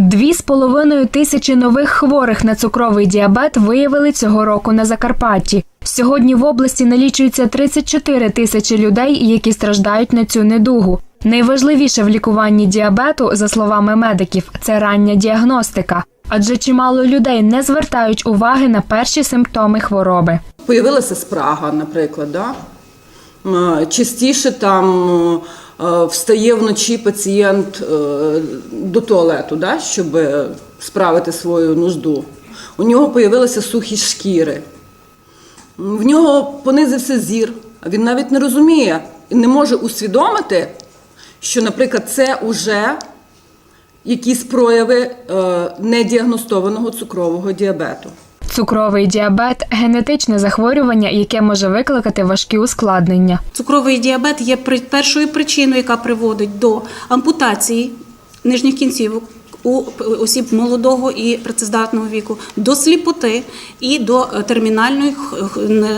Дві з половиною тисячі нових хворих на цукровий діабет виявили цього року на Закарпатті. Сьогодні в області налічується 34 тисячі людей, які страждають на цю недугу. Найважливіше в лікуванні діабету, за словами медиків, це рання діагностика, адже чимало людей не звертають уваги на перші симптоми хвороби. Появилася спрага, наприклад. Да? Частіше там е, встає вночі пацієнт е, до туалету, да? щоб справити свою нужду. У нього появилися сухі шкіри. В нього понизився зір. А Він навіть не розуміє і не може усвідомити, що, наприклад, це вже якісь прояви е, недіагностованого цукрового діабету. Цукровий діабет генетичне захворювання, яке може викликати важкі ускладнення. Цукровий діабет є першою причиною, яка приводить до ампутації нижніх кінцівок у осіб молодого і працездатного віку, до сліпоти і до е, термінальної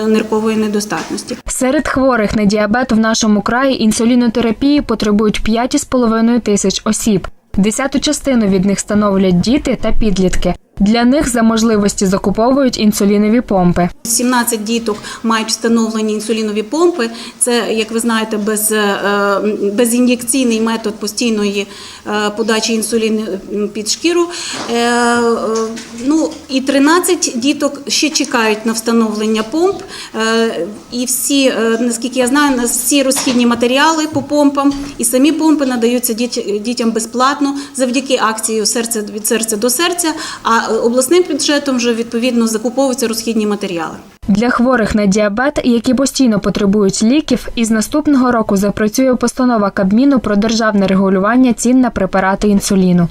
ниркової недостатності. Серед хворих на діабет в нашому краї інсулінотерапії потребують 5,5 тисяч осіб. Десяту частину від них становлять діти та підлітки. Для них за можливості закуповують інсулінові помпи. 17 діток мають встановлені інсулінові помпи. Це, як ви знаєте, без, е, безін'єкційний метод постійної е, подачі інсуліну під шкіру. Е, Ну і 13 діток ще чекають на встановлення помп. І всі, наскільки я знаю, на всі розхідні матеріали по помпам і самі помпи надаються дітям безплатно завдяки акції серце від серця до серця. А обласним бюджетом вже відповідно закуповуються розхідні матеріали. Для хворих на діабет, які постійно потребують ліків, із наступного року запрацює постанова Кабміну про державне регулювання цін на препарати інсуліну.